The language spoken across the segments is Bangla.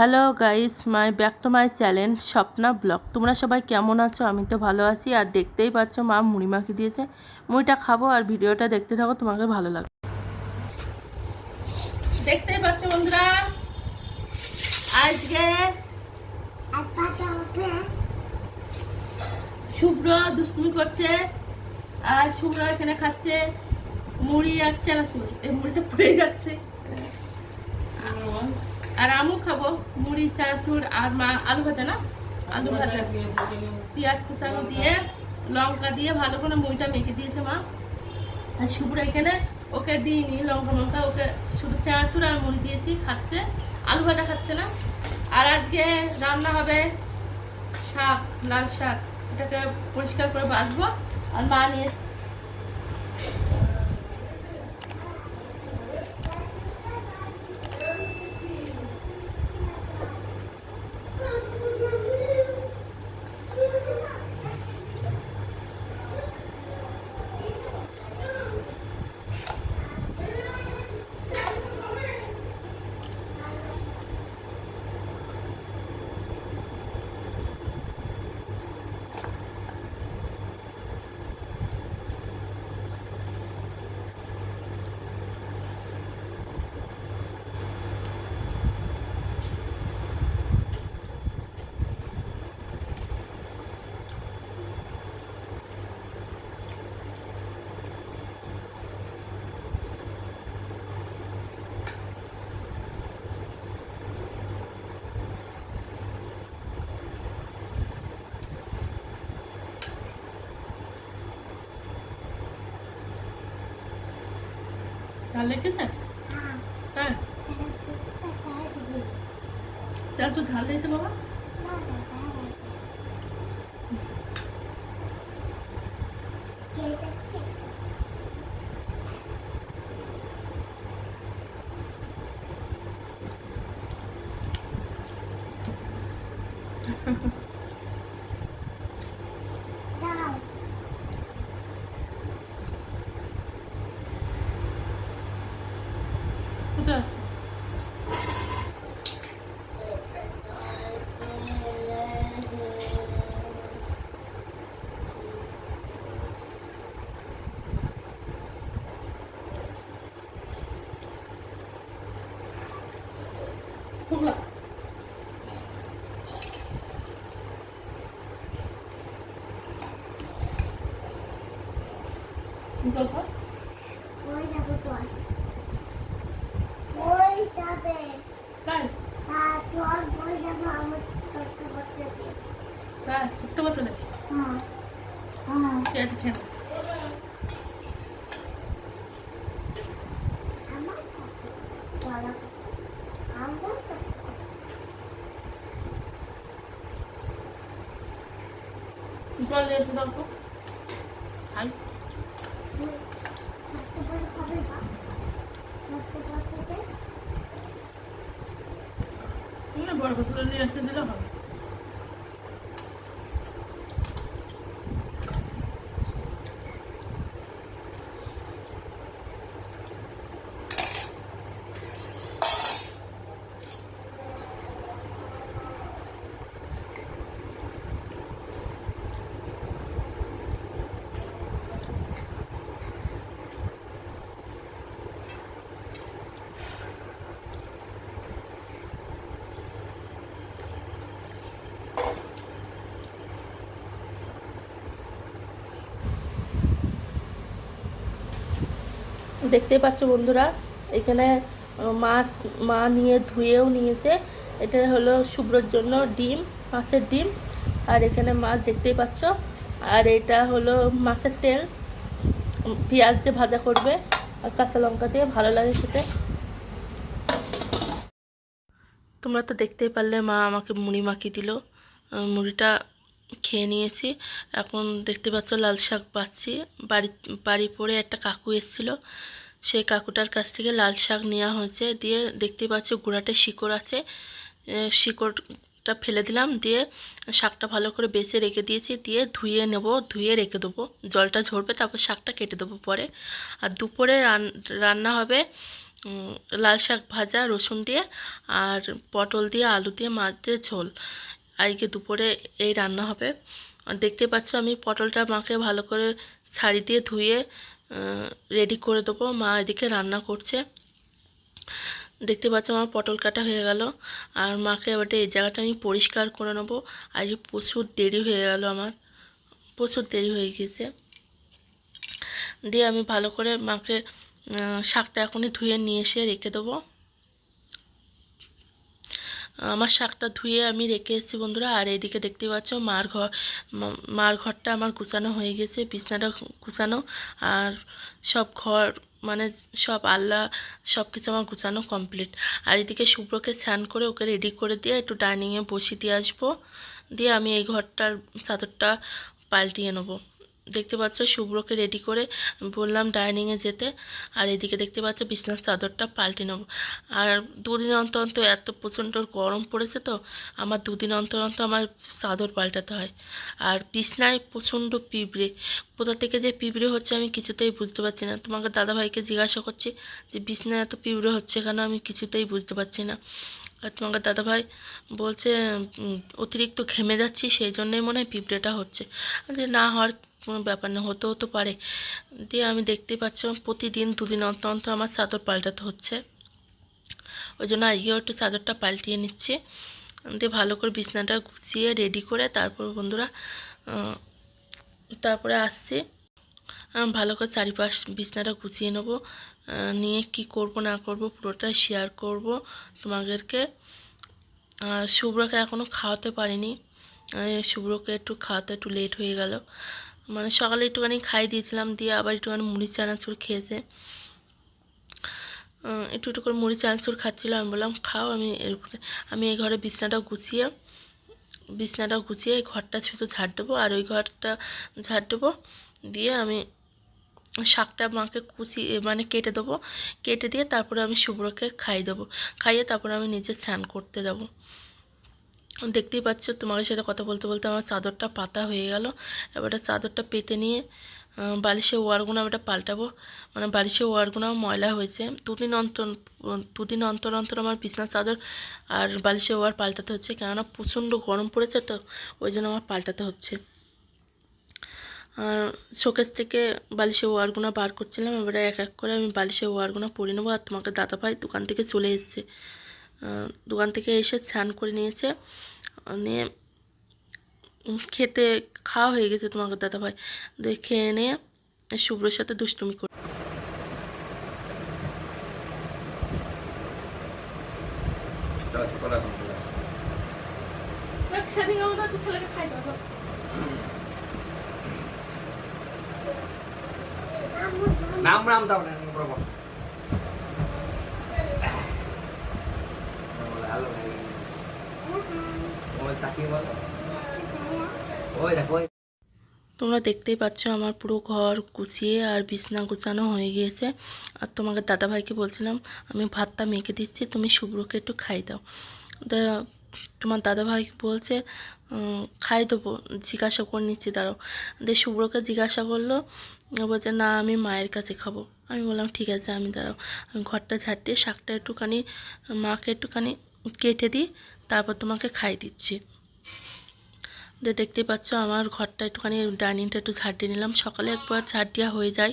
Hello guys my back to my channel Swapna blog তোমরা সবাই কেমন আছো? আমি তো ভালো আছি। আর দেখতেই পাচ্ছ, মা মুড়ি মাখি দিয়েছে। মুড়িটা খাব আর ভিডিওটা দেখতে থাকো, তোমাকে ভালো লাগবে। দেখতেই পাচ্ছ, বন্ধুরা? আজকে শুভ্র দুষ্টুমি করছে। আর শুভ্র এখানে খাচ্ছে মুড়ি আর চানাচুর। এই মুড়িটা পড়ে যাচ্ছে। আর আমু খাব মুড়ি চানাচুর আর মা আলু ভাজা না? আলু ভাজা। পেঁয়াজ কুচানো দিয়ে লঙ্কা দিয়ে ভালো করে মুড়িটা মেখে দিয়েছে মা। আর শুভ্র এখানে ওকে দিইনি লঙ্কা লঙ্কা ওকে শুধু চানাচুর আর মুড়ি দিয়েছি খাচ্ছে। আলু ভাজা খাচ্ছে না। আর আজকে রান্না হবে শাক লাল শাক। এটাকে পরিষ্কার করে বাঁচবো আর মা নিয়ে ঝাল লেগেছে তাই চাচু ঝাল দিয়েছে বাবা কোথায় হুগলা গল্প ওই যাব তো ওই যাবে তাই হ্যাঁ চল ওই যাব আমার ছোট্ট বোতলে খেয়ে জল দিয়ে এসে দাও খাই বড় করে নিয়ে আসতে দিলে হবে দেখতেই পাচ্ছ বন্ধুরা, এখানে মাছ মা নিয়ে ধুয়েও নিয়েছে। এটা হলো শুভ্রর জন্য ডিম, মাছের ডিম। আর এখানে মাছ দেখতেই পাচ্ছ, আর এটা হলো মাছের তেল। পেঁয়াজ দিয়ে ভাজা করবে, আর কাঁচা লঙ্কা দিয়ে ভালো লাগে খেতে। তোমরা তো দেখতেই পারলে মা আমাকে মুড়ি মাখিয়ে দিল। মুড়িটা খেয়ে নিয়েছি। এখন দেখতে পাচ্ছ লাল শাক পাচ্ছি। বাড়ি বাড়ি পড়ে একটা কাকু এসেছিল। সেই কাকুটার কাছ থেকে লাল শাক নেওয়া হয়েছে। দিয়ে দেখতে পাচ্ছ গোড়াতে শিকড় আছে। শিকড়টা ফেলে দিলাম। দিয়ে শাকটা ভালো করে বেছে রেখে দিয়েছি। দিয়ে ধুয়ে নেব, ধুয়ে রেখে দেবো। জলটা ঝরবে, তারপর শাকটা কেটে দেবো পরে। আর দুপুরে রান, রান্না হবে লাল শাক ভাজা, রসুন দিয়ে, আর পটল দিয়ে, আলু দিয়ে মাছ দিয়ে ঝোল। আজকে দুপুরে এই রান্না হবে। দেখতে পাচ্ছ আমি পটলটা মাকে ভালো করে ছাড়ি দিয়ে ধুয়ে রেডি করে দেবো। মা এদিকে রান্না করছে। দেখতে পাচ্ছ আমার পটল কাটা হয়ে গেল। আর মাকে এবারে এই জায়গাটা আমি পরিষ্কার করে নেব। আজকে প্রচুর দেরি হয়ে গেল আমার। প্রচুর দেরি হয়ে গিয়েছে। দিয়ে আমি ভালো করে মাকে শাকটা এখনই ধুয়ে নিয়ে এসে রেখে দেবো। আমার শাকটা ধুয়ে আমি রেখে এসেছি বন্ধুরা। আর এইদিকে দেখতে পাচ্ছ মার ঘর মার ঘরটা আমার গুছানো হয়ে গেছে, বিছনাটা গুছানো। আর সব ঘর মানে সব আল্লাহ সব কিছু আমার গুছানো কমপ্লিট। আর এদিকে শুভ্রকে স্নান করে ওকে রেডি করে দিয়ে একটু ডাইনিংয়ে বসিয়ে দিয়ে আসব। দিয়ে আমি এই ঘরটার চাদরটা পাল্টিয়ে নেব। দেখতে পাচ্ছ শুভ্রকে রেডি করে বললাম ডাইনিংয়ে যেতে। আর এদিকে দেখতে পাচ্ছ বিছনার চাদরটা পাল্টে নেব। আর দুদিন অন্তর অন্তর এত প্রচণ্ড গরম পড়েছে তো, আমার দুদিন অন্তর অন্তর আমার চাদর পাল্টাতে হয়। আর বিছনায় প্রচণ্ড পিঁপড়ে। কোথা থেকে যে পিঁপড়ে হচ্ছে আমি কিছুতেই বুঝতে পারছি না। তোমাকে দাদাভাইকে জিজ্ঞাসা করছি যে বিছনায় এত পিঁপড়ে হচ্ছে কেন আমি কিছুতেই বুঝতে পারছি না। আর তোমাকে দাদাভাই বলছে অতিরিক্ত ঘেমে যাচ্ছি, সেই জন্যই মনে হয় পিঁপড়েটা হচ্ছে। না হওয়ার কোনো ব্যাপার না, হতেও তো পারে। দিয়ে আমি দেখতেই পাচ্ছ প্রতিদিন দুদিন অন্তর অন্তর আমার চাদর পাল্টাতে হচ্ছে। ওই জন্য আজকেও একটু চাদরটা পাল্টিয়ে নিচ্ছি। দিয়ে ভালো করে বিছনাটা গুছিয়ে রেডি করে তারপর বন্ধুরা তারপরে আসছি। ভালো করে চারিপাশ বিছনাটা গুছিয়ে নেব। নিয়ে কি করব না করব পুরোটাই শেয়ার করব তোমাদেরকে। আর শুভ্রকে এখনও খাওয়াতে পারিনি। শুভ্রকে একটু খাওয়াতে একটু লেট হয়ে গেল। মানে সকালে একটুখানি খাই দিয়েছিলাম, দিয়ে আবার একটুখানি মুড়ি চানাচুর খেয়েছে। একটু একটু করে মুড়ি চানাচুর খাচ্ছিলো, আমি বললাম, খাও, আমি আমি এই ঘরে বিছনাটা গুছিয়ে বিছনাটা গুছিয়ে এই ঘরটা শুধু ঝাড় দেবো, আর ওই ঘরটা ঝাড় দেবো, দিয়ে আমি শাকটা মাকে কুচিয়ে মানে কেটে দেবো, কেটে দিয়ে তারপরে আমি শুভ্রকে খাইয়ে দেবো, খাইয়ে তারপরে আমি নিজে স্নান করতে যাব। দেখতেই পাচ্ছ তোমার সাথে কথা বলতে বলতে আমার চাদরটা পাতা হয়ে গেল। এবারে চাদরটা পেতে নিয়ে বালিশে ওয়ারগুলো আমি পাল্টাবো। মানে বালিশের ওয়ারগুলো ময়লা হয়েছে। দুদিন অন্তর দুদিন অন্তর অন্তর আমার বিছানার চাদর আর বালিশের ওয়ার পাল্টাতে হচ্ছে। কেননা প্রচণ্ড গরম পড়েছে তো, ওই জন্য আমার পাল্টাতে হচ্ছে। আর শোকেস থেকে বালিশের ওয়ারগুলো বার করছিলাম। এবারে এক এক করে আমি বালিশের ওয়ারগুলো পরে নেব। আর তোমাকে দাদা ভাই দোকান থেকে চলে এসছে। দোকান থেকে এসে স্নান করে নিয়েছে। নিয়ে খেতে খাওয়া হয়ে গেছে তোমাকে দাদা ভাই দিয়ে খেয়ে নিয়ে শুভ্রর সাথে দুষ্টুমি করে নাম রাম দাও বসো হ্যালো ওই তোমরা দেখতেই পাচ্ছ আমার পুরো ঘর গুছিয়ে আর বিছনা গুছানো হয়ে গিয়েছে। আর তোমাকে দাদাভাইকে বলছিলাম, আমি ভাতটা মেখে দিচ্ছি, তুমি শুভ্রকে একটু খাই দাও। তা তোমার দাদাভাই বলছে খাই দেবো জিজ্ঞাসা করে নিচ্ছি, দাঁড়াও। দিয়ে শুভ্রকে জিজ্ঞাসা করল, বলছে, না, আমি মায়ের কাছে খাব। আমি বললাম, ঠিক আছে, আমি দাঁড়াও। আমি ঘরটা ঝাড় দিয়ে শাকটা একটুখানি, মাকে একটুখানি কেটে দিই তারপর তোমাকে খাই দিচ্ছি। দিয়ে দেখতেই পাচ্ছ আমার ঘরটা একটুখানি ডাইনিংটা একটু ঝাড় দিয়ে নিলাম। সকালে একবার ঝাড় দেওয়া হয়ে যায়।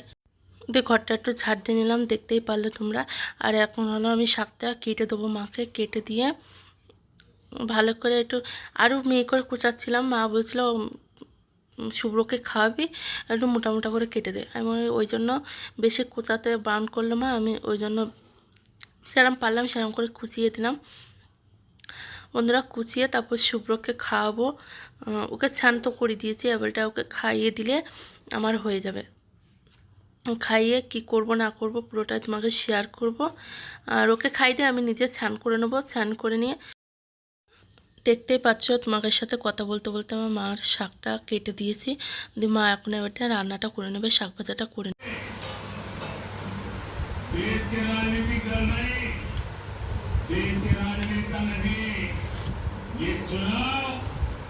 দিয়ে ঘরটা একটু ঝাড় দিয়ে নিলাম, দেখতেই পারলে তোমরা। আর এখন হলো আমি শাকটা কেটে দেবো মাকে, কেটে দিয়ে ভালো করে একটু আরও মেয়ে করে কুচাচ্ছিলাম। মা বলছিল শুভ্রকে খাওয়াবি, একটু মোটা মোটা করে কেটে দে। আমি ওই জন্য বেশি কুচাতে বারণ করল মা, আমি ওই জন্য সেরম পারলাম, সেরম করে কুচিয়ে দিলাম। বন্ধুরা কুচিয়ে তারপর শুভ্রকে খাওয়াবো। ওকে স্নান তো করে দিয়েছি, এবারটা ওকে খাইয়ে দিলে আমার হয়ে যাবে। খাইয়ে কি করব না করব পুরোটাই তোমাকে শেয়ার করব। আর ওকে খাই দিয়ে আমি নিজে স্নান করে নেব। স্নান করে নিয়ে দেখতেই পাচ্ছ তোমাদের সাথে কথা বলতে বলতে আমার মার শাকটা কেটে দিয়েছি। দিয়ে মা এখন এবারটা রান্নাটা করে নেবে, শাক ভাজাটা করে নেবে। चुनाव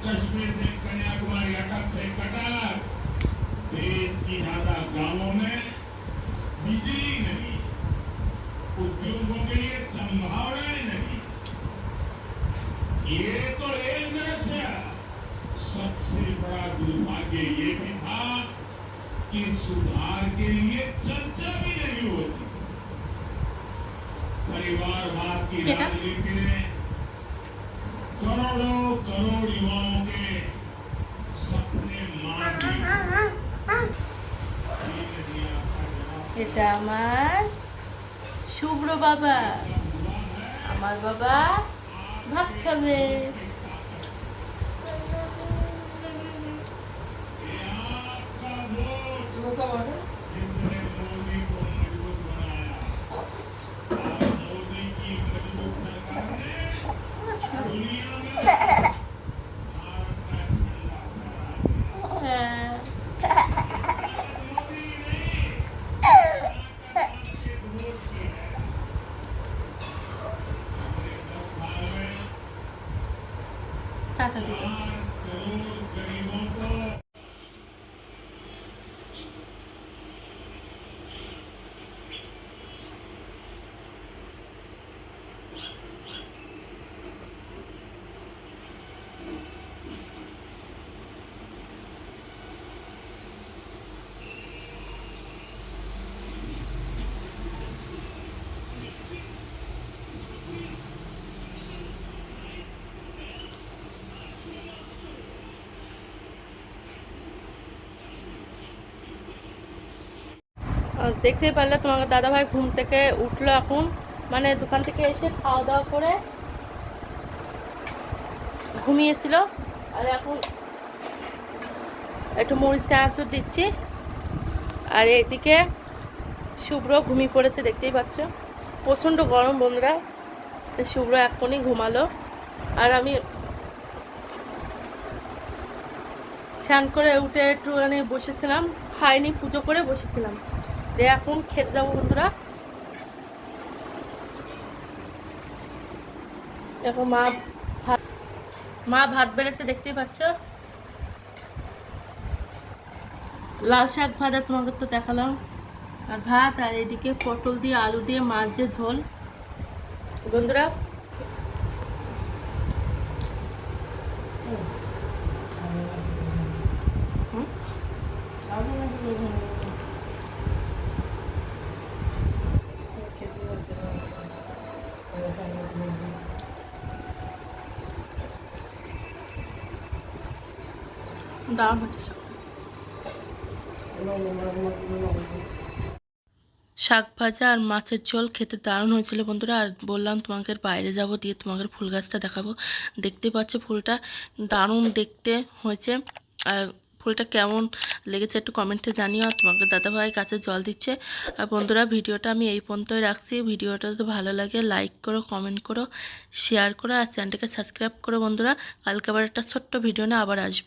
कश्मीर से कन्याकुमारी अटक से कटक देश की ज़्यादा गाँवों में बिजली नहीं उद्योगों के लिए संभावनाएँ नहीं। ये तो एक दृश्य सबसे बड़ा दुर्भाग्य ये भी था कि सुधार के लिए चर्चा भी नहीं होती परिवारवाद की राजनीति ने करोड़ों करोड़ युवाओं के सपने मार दिए ये नहीं आपका जवाब এটা আমার শুভ্র বাবা আমার বাবা ভাত খাবে आपका দেখতেই পারলে তোমাকে দাদাভাই ঘুম থেকে উঠল এখন। মানে দোকান থেকে এসে খাওয়া দাওয়া করে ঘুমিয়েছিল। আর এখন একটু মরিচ চাঁচড় দিচ্ছি। আর এদিকে শুভ্র ঘুমিয়ে পড়েছে, দেখতেই পাচ্ছ। প্রচণ্ড গরম বন্ধুরা। শুভ্র এখনই ঘুমালো। আর আমি স্নান করে উঠে একটুখানি বসেছিলাম। খাইনি, পুজো করে বসেছিলাম। এখন খেতে যাব বন্ধুরা দেখো মা ভাত মা ভাত বেড়েছে দেখতেই পাচ্ছ লাল শাক ভাজা তোমাকে তো দেখালাম। আর ভাত, আর এদিকে পটল দিয়ে আলু দিয়ে মাছ দিয়ে ঝোল। বন্ধুরা, হুম? দারুণ হচ্ছে। শাক ভাজা আর মাছের ঝোল খেতে দারুণ হয়েছিল বন্ধুরা, আর বললাম তোমাকে বাইরে যাব দিয়ে তোমাকে ফুল গাছটা দেখাবো। দেখতে পাচ্ছ ফুলটা, দারুণ দেখতে হয়েছে। আর ফুলটা কেমন লেগেছে একটু কমেন্টে জানিও, আর তোমাকে দাদাভাই কাছে জল দিচ্ছে। আর বন্ধুরা, ভিডিওটা আমি এই পর্যন্তই রাখছি। ভিডিওটা যদি ভালো লাগে লাইক করো কমেন্ট করো শেয়ার করো, আর চ্যানেলটাকে সাবস্ক্রাইব করো বন্ধুরা। কালকে আবার একটা ছোট্ট ভিডিও নিয়ে আবার আসব।